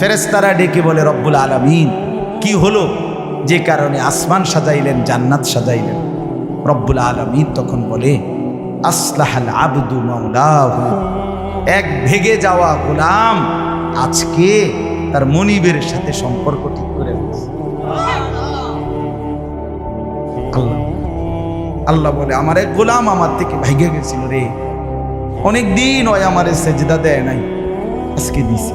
ফেরেস্তারা ডেকে বলে, রব্বুল আলমিন। কি হলো? যে কারণে আসমান সাজাইলেন, জান্নাত সাজাইলেন। রব্বুল আলমিন তখন বলে, আসলাহাল আবদু মাওলাহু। এক ভেগে যাওয়া গোলাম আজকে তার মনিবের সাথে সম্পর্ক ঠিক করে আল্লাহ আল্লাহ বলে, আমার এক গোলাম আমার থেকে ভাইগে গেছিল রে। অনেক দিন ওই আমার সেজদা দেয় নাই, আজকে দিছি।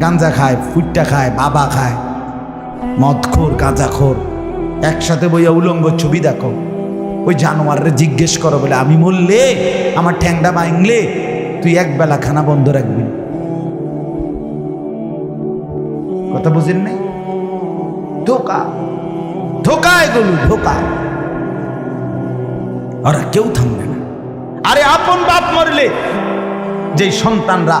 গাঞ্জা খায় ফুটটা খায়, বাবা খায়। মদখোর, গাঁজাখোর। একসাথে বইয়া উলঙ্গ ছবি দেখো। ওই জানোয়ারে জিজ্ঞেস করো বলে, আমি মরলে? আমার ঠ্যাংটা ভাঙলে? তুই এক বেলা খানা বন্ধ রাখবি। কথা বুঝেন নাই? ধোকা। ধোকা এগুলো, ধোকা। ওরা কেউ থামবে না। আরে আপন বাপ মরলে যে সন্তানরা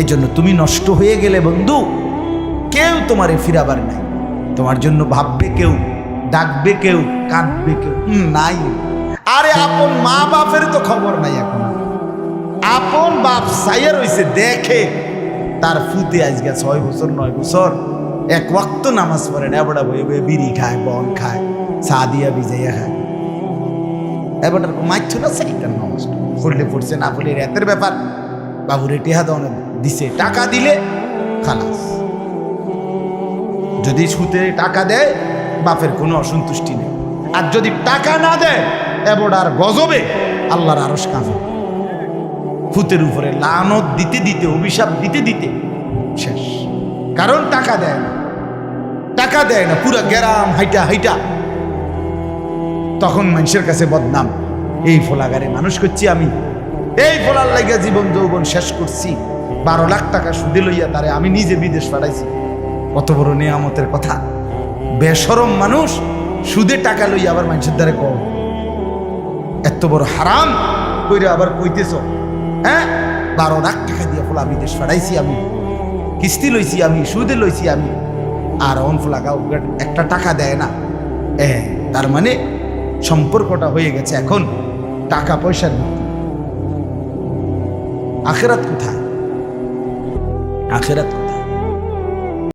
এই জন্য তুমি নষ্ট হয়ে গেলে বন্ধু, কেউ তোমারে ফিরাবার নাই। তোমার জন্য ভাববে কেউ, ডাকবে কেউ, কাঁদবে কেউ নাই। আরে আপন মা বাপের তো খবর নাই এখন। আপন বাপ সাইয়া রইছে, দেখে তার ফুতে আজকে ছয় বছর, নয় বছর। এক ওয়াক্ত নামাজ পড়ে না এবার বয়ে বয়ে বিড়ি খায়, বন খায়, চা দিয়া ভিজাইয়া খায়। এবার মাইছ না সেইটার নামাজ পড়লে পড়ছে, না পড়লে রাতের ব্যাপার। বাবুরে টেহা দাও দিছে, টাকা দিলে খালাস। যদি সুতে টাকা দেয়, বাপের কোনো অসন্তুষ্টি নেই। আর যদি টাকা না দেয় এবার আর গজবে, আল্লাহর আরস কাঁদে ফুতের উপরে লানত দিতে দিতে, অভিশাপ দিতে দিতে শেষ। কারণ টাকা দেয় না। টাকা দেয় না, পুরা গ্যারাম হাইটা হাইটা। তখন মানুষের কাছে বদনাম। এই ফোলাগারে মানুষ করছি আমি। এই ফোলার লাগিয়া জীবন যৌবন শেষ করছি। বারো লাখ টাকা সুদে লইয়া তারে আমি নিজে বিদেশ পাঠাইছি। কত বড় নিয়ামতের কথা। বেসরম মানুষ সুদে টাকা লইয়া আবার মানুষের দ্বারে কম এত বড় হারাম কইরে আবার কইতেছ হ্যাঁ? বারো লাখ টাকা দিয়ে ফুলা বিদেশ ফাড়াইছি আমি, কিস্তি লইছি আমি, সুদে লইছি আমি, আর অন ফুলাগা একটা টাকা দেয় না। এ, তার মানে সম্পর্কটা হয়ে গেছে এখন টাকা পয়সার আখেরাত কোথায়? আখেরাত কোথায়?